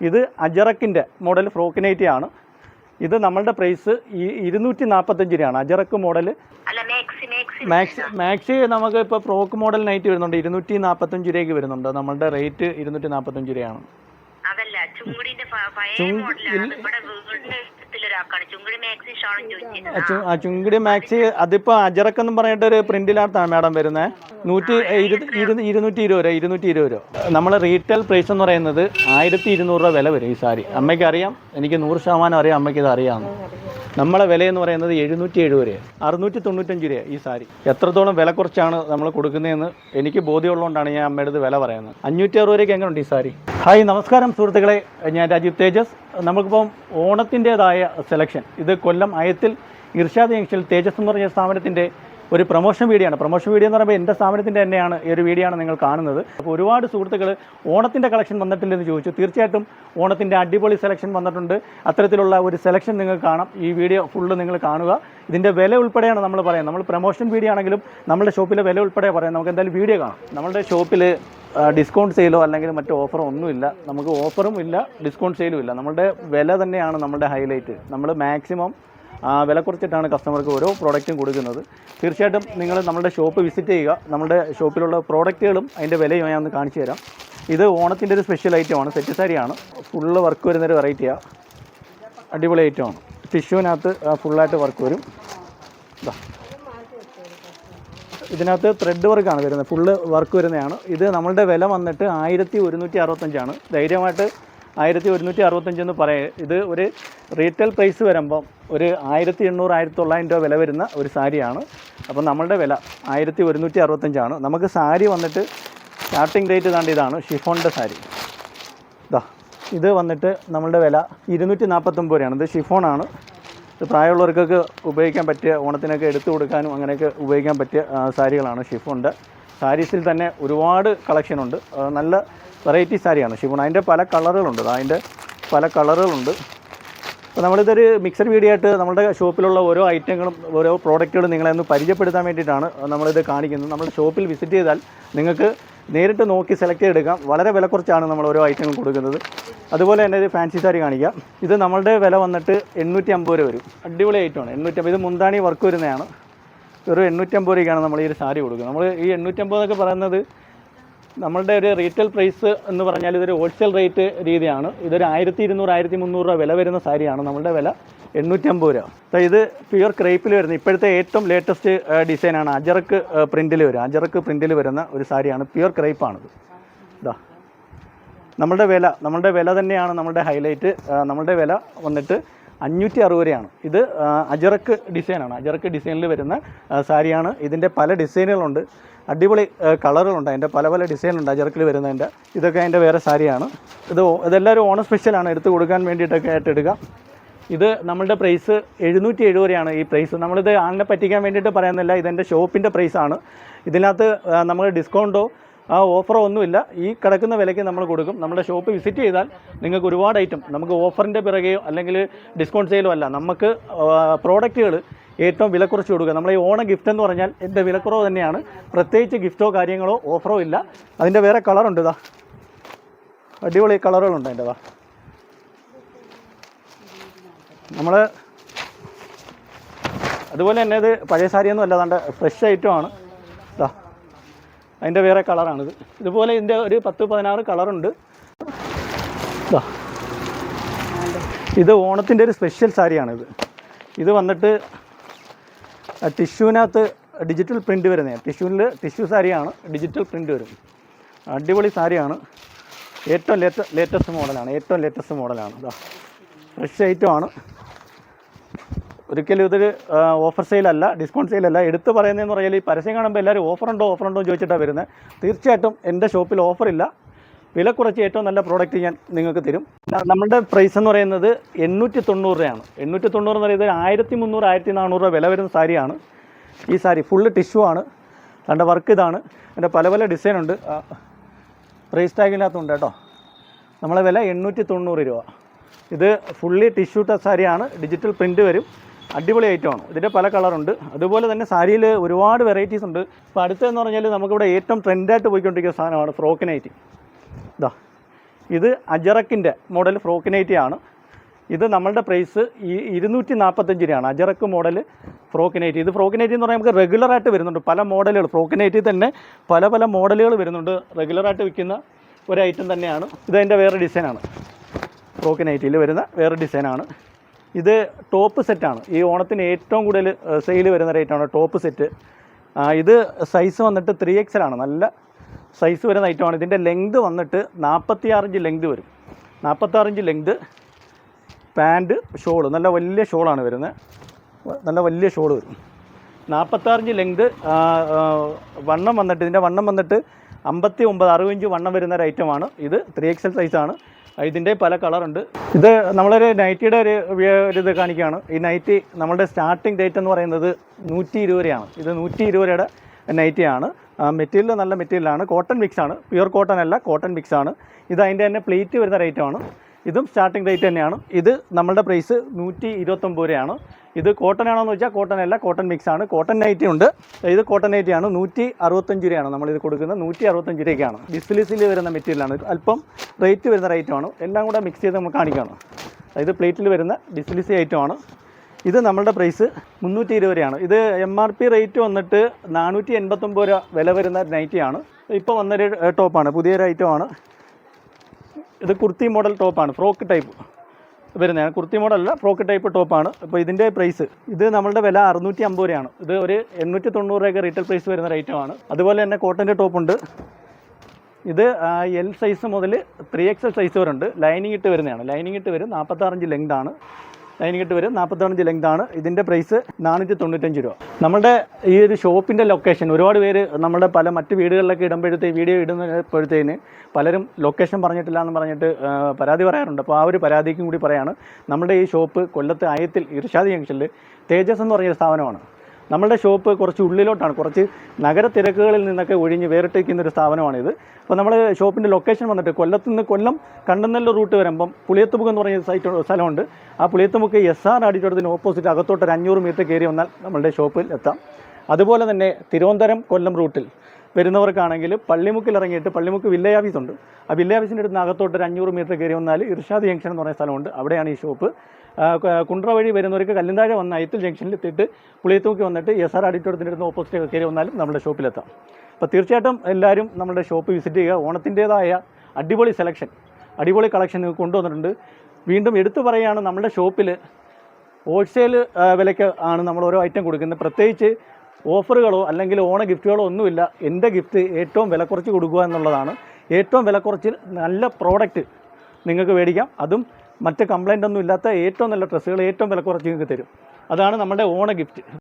ഇത് അജറക്കിന്റെ മോഡൽ ഫ്രോക്കിനൈറ്റി ആണ്. ഇത് നമ്മളുടെ പ്രൈസ് ഈ ഇരുന്നൂറ്റി നാൽപ്പത്തഞ്ച് രൂപയാണ്. അജറക്ക് മോഡൽ മാക്സി മാക്സി നമുക്ക് ഇപ്പോൾ ഫ്രോക്ക് മോഡൽ നൈറ്റ് വരുന്നുണ്ട്. ഇരുന്നൂറ്റി നാൽപ്പത്തഞ്ച് രൂപയ്ക്ക് വരുന്നുണ്ട്. നമ്മളുടെ റേറ്റ് ഇരുന്നൂറ്റി നാൽപ്പത്തഞ്ച് രൂപയാണ് ചു- ആ ചുങ്കിടി മാക്സി അതിപ്പോ അജറക്ക് എന്ന് പറഞ്ഞിട്ട് ഒരു പ്രിന്റിനകത്താണ് മാഡം വരുന്നത് നൂറ്റി ഇരു- ഇരു- ഇരുന്നൂറ്റി ഇരുപത് രൂപ ഇരുന്നൂറ്റി ഇരുപത് രൂപ നമ്മൾ റീറ്റെയിൽ പ്രൈസ് എന്ന് പറയുന്നത് ആയിരത്തി ഇരുന്നൂറ് രൂപ വില വരും ഈ സാരി. അമ്മയ്ക്ക് അറിയാം എനിക്ക് നൂറ് ശതമാനം അറിയാം അമ്മയ്ക്ക് ഇത് അറിയാമെന്ന് നമ്മളെ വില എന്ന് പറയുന്നത് എഴുന്നൂറ്റി എഴുപത് രൂപ അറുന്നൂറ്റി തൊണ്ണൂറ്റഞ്ച് രൂപ ഈ സാരി. എത്രത്തോളം വില കുറച്ചാണ് നമ്മൾ കൊടുക്കുന്നതെന്ന് എനിക്ക് ബോധ്യമുള്ളതുകൊണ്ടാണ് ഞാൻ അമ്മയുടെ വില പറയുന്നത്. അഞ്ഞൂറ്റി അറുപത് രൂപയ്ക്ക് എങ്ങനെയുണ്ട് ഈ സാരി? ഹായ് നമസ്കാരം സുഹൃത്തുക്കളെ. ഞാൻ രാജീവ് തേജസ്. നമുക്കിപ്പം ഓണത്തിന്റെതായ സെലക്ഷൻ ഇത് കൊല്ലം അയത്തിൽ ഇർഷാദ് ജംഗ്ഷനിൽ തേജസ് എന്ന് പറഞ്ഞ സ്ഥാപനത്തിന്റെ ഒരു പ്രൊമോഷൻ വീഡിയോ ആണ്. പ്രൊമോഷൻ വീഡിയോ എന്ന് പറയുമ്പോൾ എന്റെ സ്ഥാപനത്തിന്റെ തന്നെയാണ് ഈ ഒരു വീഡിയോ ആണ് നിങ്ങൾ കാണുന്നത്. അപ്പോൾ ഒരുപാട് സുഹൃത്തുക്കൾ ഓണത്തിന്റെ കളക്ഷൻ വന്നിട്ടില്ലെന്ന് ചോദിച്ചു. തീർച്ചയായിട്ടും ഓണത്തിന്റെ അടിപൊളി സെലക്ഷൻ വന്നിട്ടുണ്ട്. അത്തരത്തിലുള്ള ഒരു സെലക്ഷൻ നിങ്ങൾക്ക് കാണാം. ഈ വീഡിയോ ഫുള്ള് നിങ്ങൾ കാണുക. ഇതിന്റെ വില ഉൾപ്പെടെയാണ് നമ്മൾ പറയുന്നത്. നമ്മൾ പ്രൊമോഷൻ വീഡിയോ ആണെങ്കിലും നമ്മുടെ ഷോപ്പിലെ വില ഉൾപ്പെടെ പറയാം. നമുക്ക് എന്തായാലും വീഡിയോ കാണാം. നമ്മുടെ ഷോപ്പിൽ ഡിസ്കൗണ്ട് സെയിലോ അല്ലെങ്കിൽ മറ്റു ഓഫറോ ഒന്നുമില്ല. നമുക്ക് ഓഫറും ഇല്ല ഡിസ്കൗണ്ട് സെയിലും ഇല്ല. നമ്മുടെ വില തന്നെയാണ് നമ്മുടെ ഹൈലൈറ്റ് നമ്മൾ മാക്സിമം വില കുറച്ചിട്ടാണ് കസ്റ്റമർക്ക് ഓരോ പ്രോഡക്റ്റും കൊടുക്കുന്നത്. തീർച്ചയായിട്ടും നിങ്ങൾ നമ്മുടെ ഷോപ്പ് വിസിറ്റ് ചെയ്യുക. നമ്മുടെ ഷോപ്പിലുള്ള പ്രോഡക്റ്റുകളും അതിന്റെ വിലയും ഞാൻ ഒന്ന് കാണിച്ചു തരാം. ഇത് ഓണത്തിന്റെ ഒരു സ്പെഷ്യൽ ഐറ്റമാണ് സെറ്റ് സാരിയാണ് ഫുള്ള് വർക്ക് വരുന്നൊരു വെറൈറ്റിയാണ് അടിപൊളി ഐറ്റമാണ് ടിഷ്യൂവിനകത്ത് ഫുള്ളായിട്ട് വർക്ക് വരും. ഇതാ ഇതിനകത്ത് ത്രെഡ് വർക്കാണ് വരുന്നത്. ഫുള്ള് വർക്ക് വരുന്നതാണ്. ഇത് നമ്മളുടെ വില വന്നിട്ട് ആയിരത്തി ഒരുന്നൂറ്റി അറുപത്തഞ്ചാണ്. ധൈര്യമായിട്ട് ആയിരത്തി ഒരുന്നൂറ്റി അറുപത്തഞ്ചെന്ന് പറയുക ഇത് ഒരു റീറ്റെയിൽ പ്രൈസ് വരുമ്പം ഒരു ആയിരത്തി എണ്ണൂറ് ആയിരത്തി തൊള്ളായിരം രൂപ വില വരുന്ന ഒരു സാരിയാണ്. അപ്പം നമ്മളുടെ വില ആയിരത്തി ഒരുന്നൂറ്റി അറുപത്തഞ്ചാണ് നമുക്ക് സാരി വന്നിട്ട് സ്റ്റാർട്ടിംഗ് റേറ്റ് താണ്ട് ഇതാണ് ഷിഫോണിന്റെ സാരി. ഇതാ ഇത് വന്നിട്ട് നമ്മളുടെ വില ഇരുന്നൂറ്റി നാൽപ്പത്തൊമ്പത് രൂപയാണ്. ഇത് ഷിഫോണാണ്. ഇത് പ്രായമുള്ളവർക്കൊക്കെ ഉപയോഗിക്കാൻ പറ്റിയ ഓണത്തിനൊക്കെ എടുത്തു കൊടുക്കാനും അങ്ങനെയൊക്കെ ഉപയോഗിക്കാൻ പറ്റിയ സാരികളാണ് ഷിഫോണിന്റെ. സാരീസിൽ തന്നെ ഒരുപാട് കളക്ഷനുണ്ട് നല്ല വെറൈറ്റി സാരിയാണ് ഷിഫോൺ അതിന്റെ പല കളറുകളുണ്ട്. അതിന്റെ പല കളറുകളുണ്ട്. അപ്പോൾ നമ്മളിതൊരു മിക്സഡ് വീഡിയോ ആയിട്ട് നമ്മുടെ ഷോപ്പിലുള്ള ഓരോ ഐറ്റങ്ങളും ഓരോ പ്രോഡക്റ്റുകളും നിങ്ങളെ ഒന്ന് പരിചയപ്പെടുത്താൻ വേണ്ടിയിട്ടാണ് നമ്മളിത് കാണിക്കുന്നത്. നമ്മൾ ഷോപ്പിൽ വിസിറ്റ് ചെയ്താൽ നിങ്ങൾക്ക് നേരിട്ട് നോക്കി സെലക്ട് ചെയ്തെടുക്കാം. വളരെ വില കുറച്ചാണ് നമ്മൾ ഓരോ ഐറ്റങ്ങൾ കൊടുക്കുന്നത്. അതുപോലെ തന്നെ ഒരു ഫാൻസി സാരി കാണിക്കാം. ഇത് നമ്മളുടെ വില വന്നിട്ട് എണ്ണൂറ്റി അമ്പത് രൂപ വരും. അടിപൊളി ഐറ്റമാണ്. എണ്ണൂറ്റമ്പത് ഇത് മുന്താണി വർക്ക് വരുന്നതാണ്. ഒരു എണ്ണൂറ്റമ്പത് രൂപയ്ക്കാണ് നമ്മൾ ഈ ഒരു സാരി കൊടുക്കുന്നത്. നമ്മൾ ഈ എണ്ണൂറ്റമ്പത് എന്നൊക്കെ പറയുന്നത് നമ്മളുടെ ഒരു റീറ്റെയിൽ പ്രൈസ് എന്ന് പറഞ്ഞാൽ ഇതൊരു ഹോൾസെയിൽ റേറ്റ് രീതിയാണ്. ഇതൊരു ആയിരത്തി ഇരുന്നൂറ് ആയിരത്തി മുന്നൂറ് രൂപ വില വരുന്ന സാരിയാണ് നമ്മളുടെ വില. എണ്ണൂറ്റമ്പത് രൂപ. അപ്പോൾ ഇത് പ്യുവർ ക്രേപ്പിൽ വരുന്ന ഇപ്പോഴത്തെ ഏറ്റവും ലേറ്റസ്റ്റ് ഡിസൈനാണ് അജറക്ക് പ്രിന്റിൽ വരും അജറക്ക് പ്രിന്റിൽ വരുന്ന ഒരു സാരിയാണ് പ്യുവർ ക്രേപ്പാണിത് ഇതാ നമ്മളുടെ വില നമ്മളുടെ വില തന്നെയാണ് നമ്മളുടെ ഹൈലൈറ്റ് നമ്മളുടെ വില വന്നിട്ട് അഞ്ഞൂറ്റി അറുപത് രൂപയാണ്. ഇത് അജറക്ക് ഡിസൈനാണ് അജറക്ക് ഡിസൈനിൽ വരുന്ന സാരിയാണ്. ഇതിന്റെ പല ഡിസൈനുകളുണ്ട് അടിപൊളി കളറുകളുണ്ട്. അതിന്റെ പല പല ഡിസൈനുണ്ട് അജർക്കിൽ വരുന്നതിന്റെ. ഇതൊക്കെ അതിന്റെ വേറെ സാരിയാണ്. ഇത് ഇതെല്ലാവരും ഓണം സ്പെഷ്യലാണ് എടുത്ത് കൊടുക്കാൻ വേണ്ടിയിട്ടൊക്കെ ആയിട്ട് എടുക്കുക ഇത് നമ്മളുടെ പ്രൈസ് എഴുന്നൂറ്റി എഴുപത് രൂപയാണ് ഈ പ്രൈസ് നമ്മളിത് ആളിനെ പറ്റിക്കാൻ വേണ്ടിയിട്ട് പറയുന്നില്ല. ഇതെന്റെ ഷോപ്പിന്റെ പ്രൈസാണ് ഇതിനകത്ത് നമ്മൾ ഡിസ്കൗണ്ടോ ആ ഓഫറോ ഒന്നുമില്ല. ഈ കിടക്കുന്ന വിലയ്ക്ക് നമ്മൾ കൊടുക്കും. നമ്മുടെ ഷോപ്പ് വിസിറ്റ് ചെയ്താൽ നിങ്ങൾക്ക് ഒരുപാട് ഐറ്റം നമുക്ക് ഓഫറിന്റെ പിറകെയോ അല്ലെങ്കിൽ ഡിസ്കൗണ്ട് സെയിലോ അല്ല. നമുക്ക് പ്രോഡക്റ്റുകൾ ഏറ്റവും വില കുറച്ച് കൊടുക്കുക. നമ്മൾ ഈ ഓണം ഗിഫ്റ്റ് എന്ന് പറഞ്ഞാൽ എന്റെ വിലക്കുറവ് തന്നെയാണ്. പ്രത്യേകിച്ച് ഗിഫ്റ്റോ കാര്യങ്ങളോ ഓഫറോ ഇല്ല. അതിന്റെ വേറെ കളറുണ്ട് ഇതാ അടിപൊളി കളറുകളുണ്ട് അതിന്റെതാ നമ്മൾ അതുപോലെ തന്നെ ഇത് പഴയ സാരിയൊന്നും അല്ല അതാണ്ട് ഫ്രഷ് ഐറ്റമാണ് ഇതാ അതിന്റെ വേറെ കളറാണിത്. ഇതുപോലെ ഇതിന്റെ ഒരു പത്ത് പതിനാറ് കളറുണ്ട്. ഇതാ ഇത് ഓണത്തിന്റെ ഒരു സ്പെഷ്യൽ സാരിയാണിത്. ഇത് വന്നിട്ട് ടിഷ്യൂവിനകത്ത് ഡിജിറ്റൽ പ്രിന്റ് വരുന്നത് ടിഷ്യൂവിൽ ടിഷ്യൂ സാരിയാണ് ഡിജിറ്റൽ പ്രിന്റ് വരും. അടിപൊളി സാരിയാണ്. ഏറ്റവും ലേറ്റ ലേറ്റസ്റ്റ് മോഡലാണ് ഏറ്റവും ലേറ്റസ്റ്റ് മോഡലാണ്. ഇതാ ഫ്രഷ് ഐറ്റമാണ്. ഒരിക്കലും ഇതൊരു ഓഫർ സെയിലല്ല ഡിസ്കൗണ്ട് സെയിലല്ല. എടുത്ത് പറയുന്നതെന്ന് പറഞ്ഞാൽ ഈ പരസ്യം കാണുമ്പോൾ എല്ലാവരും ഓഫറുണ്ടോ ഓഫറുണ്ടോ ചോദിച്ചിട്ടാണ് വരുന്നത് തീർച്ചയായിട്ടും എന്റെ ഷോപ്പിൽ ഓഫറില്ല. വില കുറച്ച് ഏറ്റവും നല്ല പ്രോഡക്റ്റ് ഞാൻ നിങ്ങൾക്ക് തരും. നമ്മുടെ പ്രൈസ് എന്ന് പറയുന്നത് എണ്ണൂറ്റി തൊണ്ണൂറ് രൂപയാണ്. എണ്ണൂറ്റി തൊണ്ണൂറ് എന്ന് പറയുന്നത് ആയിരത്തി മുന്നൂറ് ആയിരത്തി നാനൂറ് രൂപ വില വരുന്ന സാരിയാണ്. ഈ സാരി ഫുള്ള് ടിഷ്യൂ ആണ്. തന്റെ വർക്ക് ഇതാണ്. അതിന്റെ പല പല ഡിസൈൻ ഉണ്ട്. പ്രൈസ് ടാഗിനകത്തുണ്ട് കേട്ടോ. നമ്മളെ വില എണ്ണൂറ്റി തൊണ്ണൂറ് രൂപ. ഇത് ഫുള്ളി ടിഷ്യൂ ട സാരിയാണ്. ഡിജിറ്റൽ പ്രിന്റ് വരും. അടിപൊളി ഐറ്റമാണ് ഇതിന്റെ പല കളറുണ്ട് അതുപോലെ തന്നെ സാരിയിൽ ഒരുപാട് വെറൈറ്റീസ് ഉണ്ട്. ഇപ്പോൾ അടുത്തതെന്ന് പറഞ്ഞാൽ നമുക്കിവിടെ ഏറ്റവും ട്രെൻഡായിട്ട് പോയിക്കൊണ്ടിരിക്കുന്ന സാധനമാണ് ഫ്രോക്ക് ഇതാ ഇത് അജറക്കിന്റെ മോഡൽ ഫ്രോക്കിനേറ്റി ആണ്. ഇത് നമ്മളുടെ പ്രൈസ് ഈ ഇരുന്നൂറ്റി നാൽപ്പത്തഞ്ച് രൂപയാണ്. അജറക്ക് മോഡൽ ഫ്രോക്കിനേറ്റി. ഇത് ഫ്രോക്കിനേറ്റി എന്ന് പറഞ്ഞാൽ നമുക്ക് റെഗുലറായിട്ട് വരുന്നുണ്ട്. പല മോഡലുകൾ ഫ്രോക്കിനേറ്റി തന്നെ പല പല മോഡലുകൾ വരുന്നുണ്ട്. റെഗുലറായിട്ട് വിൽക്കുന്ന ഒരു ഐറ്റം തന്നെയാണ്. ഇതതിന്റെ വേറെ ഡിസൈനാണ് ഫ്രോക്കിനൈറ്റിയിൽ വരുന്ന വേറെ ഡിസൈനാണ് ഇത് ടോപ്പ് സെറ്റാണ് ഈ ഓണത്തിന് ഏറ്റവും കൂടുതൽ സെയിൽ വരുന്ന റേറ്റാണ് ടോപ്പ് സെറ്റ് ഇത് സൈസ് വന്നിട്ട് ത്രീ എക്സൽ ആണ് നല്ല സൈസ് വരുന്ന ഐറ്റമാണ് ഇതിന്റെ ലെങ്ത് വന്നിട്ട് നാൽപ്പത്തിയാറ് ഇഞ്ച് ലെങ്ത് വരും. നാൽപ്പത്താറ് ഇഞ്ച് ലെങ്ത് പാന്റ് ഷോൾ നല്ല വലിയ ഷോളാണ് വരുന്നത്. നല്ല വലിയ ഷോൾ വരും. നാൽപ്പത്താറിഞ്ച് ലെങ്ത് വണ്ണം വന്നിട്ട് ഇതിന്റെ വണ്ണം വന്നിട്ട് അമ്പത്തി ഒമ്പത് അറുപത് ഇഞ്ച് വണ്ണം വരുന്ന ഒരു ഐറ്റമാണ് ഇത് ത്രീ എക്സൽ സൈസാണ് ഇതിന്റെ പല കളറുണ്ട് ഇത് നമ്മളൊരു നൈറ്റിയുടെ ഒരു ഒരു ഇത് കാണിക്കുകയാണ്. ഈ നൈറ്റി നമ്മളുടെ സ്റ്റാർട്ടിംഗ് ഡേറ്റ് എന്ന് പറയുന്നത് നൂറ്റി ഇരുപത് രൂപയാണ്. ഇത് നൂറ്റി ഇരുപത് രൂപയുടെ നൈറ്റിയാണ് മെറ്റീരിയൽ നല്ല മെറ്റീരിയലാണ് കോട്ടൺ മിക്സ് ആണ്. പ്യുവർ കോട്ടൺ അല്ല കോട്ടൺ മിക്സ് ആണ്. ഇത് അതിന്റെ തന്നെ പ്ലേറ്റ് വരുന്ന റേറ്റാണ് ഇതും സ്റ്റാർട്ടിംഗ് റേറ്റ് തന്നെയാണ്. ഇത് നമ്മളുടെ പ്രൈസ് നൂറ്റി ഇരുപത്തൊമ്പത് രൂപയാണ്. ഇത് കോട്ടൺ ആണോ എന്ന് വെച്ചാൽ കോട്ടൺ അല്ല കോട്ടൺ മിക്സ് ആണ്. കോട്ടൺ നൈറ്റി ഉണ്ട്. ഇത് കോട്ടൺ നൈറ്റി ആണ്. നൂറ്റി അറുപത്തഞ്ച് രൂപയാണ് നമ്മളിത് കൊടുക്കുന്നത്. നൂറ്റി അറുപത്തഞ്ച് രൂപയ്ക്കാണ്. ബിസ്ലിസിൽ വരുന്ന മെറ്റീരിയലാണ് അല്പം റേറ്റ് വരുന്ന റേറ്റുമാണ് എല്ലാം കൂടെ മിക്സ് ചെയ്ത് നമുക്ക് കാണിക്കുകയാണ് അതായത് പ്ലേറ്റിൽ വരുന്ന ഡിസ്ലിസി ഐറ്റമാണ് ഇത് നമ്മളുടെ പ്രൈസ് മുന്നൂറ്റി ഇരുപത് രൂപയാണ്. ഇത് എം ആർ പി റേറ്റ് വന്നിട്ട് നാനൂറ്റി എൺപത്തൊമ്പത് രൂപ വില വരുന്ന നൈറ്റിയാണ് ഇപ്പോൾ വന്നൊരു ടോപ്പാണ് പുതിയൊരു ഐറ്റമാണ് ഇത് കുർത്തി മോഡൽ ടോപ്പാണ് ഫ്രോക്ക് ടൈപ്പ് വരുന്നതാണ്. കുർത്തി മോഡലല്ല ഫ്രോക്ക് ടൈപ്പ് ടോപ്പാണ് അപ്പോൾ ഇതിന്റെ പ്രൈസ് ഇത് നമ്മളുടെ വില അറുന്നൂറ്റി അമ്പത് രൂപയാണ്. ഇത് ഒരു എണ്ണൂറ്റി തൊണ്ണൂറ് രൂപയൊക്കെ റീറ്റെയിൽ പ്രൈസ് വരുന്ന ഐറ്റമാണ് അതുപോലെ തന്നെ കോട്ടന്റെ ടോപ്പുണ്ട് ഇത് എൽ സൈസ് മുതൽ ത്രീ എൽ സൈസ് വരെ ഉണ്ട്. ലൈനിങ് ഇട്ട് വരുന്നതാണ്. ലൈനിങ് ഇട്ട് വരും നാൽപ്പത്താറഞ്ച് ലെങ്ത് ആണ്. ലൈനിങ് ഇട്ട് വരും. നാൽപ്പത്തഞ്ച് ലെങ്ത് ആണ്. ഇതിന്റെ പ്രൈസ് നാനൂറ്റി തൊണ്ണൂറ്റഞ്ച് രൂപ. നമ്മുടെ ഈ ഒരു ഷോപ്പിന്റെ ലൊക്കേഷൻ ഒരുപാട് പേര് നമ്മുടെ പല മറ്റ് വീടുകളിലൊക്കെ ഇടുമ്പോഴത്തേക്ക് വീഡിയോ ഇടുമ്പോഴത്തേന് പലരും ലൊക്കേഷൻ പറഞ്ഞിട്ടില്ല എന്ന് പറഞ്ഞിട്ട് പരാതി പറയാറുണ്ട്. അപ്പോൾ ആ ഒരു പരാതിക്കും കൂടി പറയാണ് നമ്മുടെ ഈ ഷോപ്പ് കൊല്ലത്ത് ആയത്തിൽ ഇർഷാദ് ജംഗ്ഷനിൽ തേജസ് എന്ന് പറഞ്ഞൊരു സ്ഥാപനമാണ്. നമ്മളുടെ ഷോപ്പ് കുറച്ച് ഉള്ളിലോട്ടാണ്. കുറച്ച് നഗര തിരക്കുകളിൽ നിന്നൊക്കെ ഒഴിഞ്ഞ് വേറിട്ടിരിക്കുന്ന ഒരു സ്ഥാപനമാണിത്. അപ്പോൾ നമ്മൾ ഷോപ്പിന്റെ ലൊക്കേഷൻ വന്നിട്ട് കൊല്ലത്ത് നിന്ന് കൊല്ലം കണ്ടന്നല്ലൂർ റൂട്ട് വരുമ്പം പുളിയത്തുമുക്ക് എന്ന് പറഞ്ഞ സൈറ്റ് സ്ഥലമുണ്ട്. ആ പുളിയത്തുമുക്ക് എസ് ആർ ആഡിറ്റോറിയത്തിന് ഓപ്പോസിറ്റ് അകത്തോട്ട് ഒരു അഞ്ഞൂറ് മീറ്റർ കയറി വന്നാൽ നമ്മളുടെ ഷോപ്പിൽ എത്താം. അതുപോലെ തന്നെ തിരുവനന്തപുരം കൊല്ലം റൂട്ടിൽ വരുന്നവർക്കാണെങ്കിൽ പള്ളിമുക്കിൽ ഇറങ്ങിയിട്ട് പള്ളിമുക്ക് വില്ലേജ് ഓഫീസ് ഉണ്ട്. ആ വില്ലേജ് ഓഫീസിന്റെ അടുത്ത് അകത്തോട്ട് ഒരു അഞ്ഞൂറ് മീറ്റർ കയറി വന്നാൽ ഇർഷാദ് ജംഗ്ഷൻ എന്ന് പറയുന്ന സ്ഥലമുണ്ട്. അവിടെയാണ് ഈ ഷോപ്പ് കുണ്ട്ര വഴി വരുന്നവർക്ക് കല്ലിന്താഴ വന്ന് അയത്തിൽ ജംഗ്ഷനിൽ എത്തിയിട്ട് പുളിയത്തൂക്കി വന്നിട്ട് എസ് ആർ ആഡിറ്റോറിയത്തിന്റെ അടുത്ത് ഓപ്പോസിറ്റ് കയറി വന്നാലും നമ്മുടെ ഷോപ്പിലെത്താം അപ്പോൾ തീർച്ചയായിട്ടും എല്ലാവരും നമ്മുടെ ഷോപ്പ് വിസിറ്റ് ചെയ്യുക. ഓണത്തിന്റേതായ അടിപൊളി സെലക്ഷൻ അടിപൊളി കളക്ഷൻ കൊണ്ടുവന്നിട്ടുണ്ട്. വീണ്ടും എടുത്തു പറയുകയാണ് നമ്മുടെ ഷോപ്പിൽ ഹോൾസെയിൽ വിലയ്ക്ക് ആണ് നമ്മൾ ഓരോ ഐറ്റം കൊടുക്കുന്നത്. പ്രത്യേകിച്ച് ഓഫറുകളോ അല്ലെങ്കിൽ ഓണ ഗിഫ്റ്റുകളോ ഒന്നുമില്ല. എന്റെ ഗിഫ്റ്റ് ഏറ്റവും വില കുറച്ച് കൊടുക്കുക എന്നുള്ളതാണ്. ഏറ്റവും വില കുറച്ച് നല്ല പ്രോഡക്റ്റ് നിങ്ങൾക്ക് മേടിക്കാം. അതും മറ്റ് കംപ്ലൈന്റ് ഒന്നും ഇല്ലാത്ത ഏറ്റവും നല്ല ഡ്രസ്സുകൾ ഏറ്റവും വില കുറച്ച് നിങ്ങൾക്ക് തരും. അതാണ് നമ്മുടെ ഓണ ഗിഫ്റ്റ്